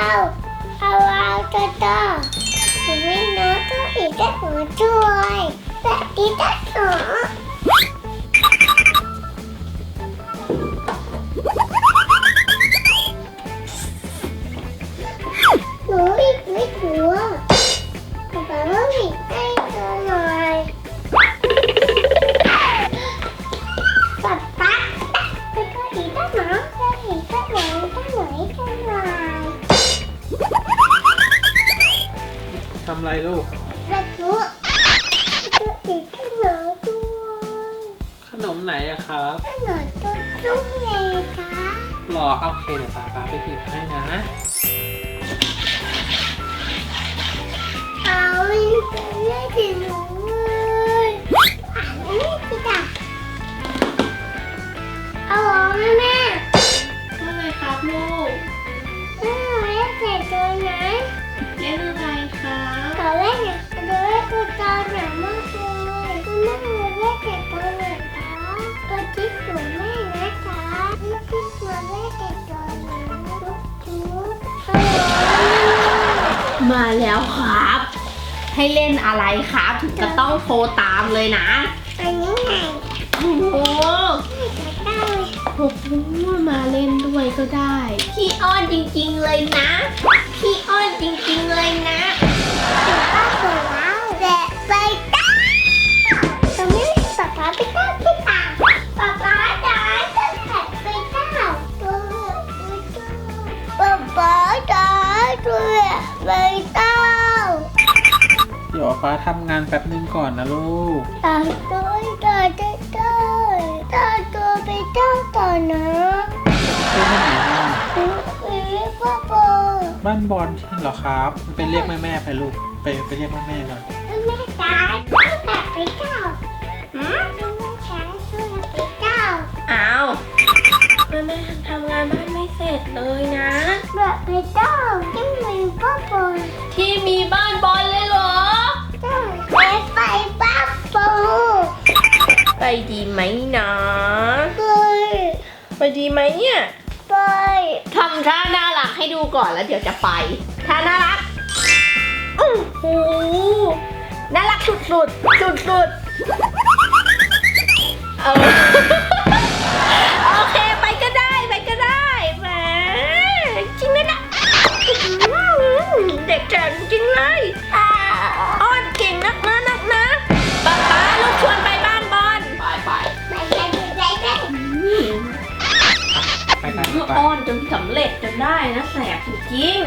เอาเอาเอาตัวต่อผมไม่น้องก็อีกได้หัวช่วยแต่ดีได้หรอ ทำไรลูกแล้วก็ก็อีกขนมด้วยขนมไหนอะครับได้หน่อยตัวจุ้งเลยค่ะหรอโอเคเดี๋ยวป้าป้าไปหยิบให้นะเอาไม่ได้ถึง แล้วครับ ให้เล่นอะไรครับถึงจะต้องโทรตามเลยนะ อันนี้ไงโอ้โหไม่ได้เลยโอ้โหมาเล่นด้วยก็ได้ พี่อ้อนจริงๆเลยนะ พี่อ้อนจริงๆเลยนะถึงป้าสวยแล้วแต่ไปต้าตอนนี้ป๊าป๊าไปต้าไปต้าป๊าป๊าจ๋าจะแท็กไปต้าตัวไปต้าป๊าป๊าจ๋าตัวไปต้าเดี๋ยวป้าทำงานแป๊บนึงก่อนนะลูกตาตัวตาได้ได้ตาตัวไปต้าต่อนะเพื่อนที่ไหนบ้างไปเรียกพ่อพ่อบ้านบอลเหรอครับไปเรียกแม่แม่ไปลูกไปไปเรียกแม่แม่ก่อนแม่จ๋าช่วยแบบไปต้าหืมแม่จ๋าช่วยแบบไปต้าอ้าวแม่แม่ทำงานบ้านไม่เสร็จเลยนะแบบไปต้าที่มีพ่อพ่อที่มีบ้าน ดีไหมนะไปไปดีไหมเนี่ยไปทำท่าน่ารักให้ดูก่อนแล้วเดี๋ยวจะไปท่าน่ารักโอ้โหน่ารักสุดสุดสุดสุดๆเออ ได้นะแสบจริง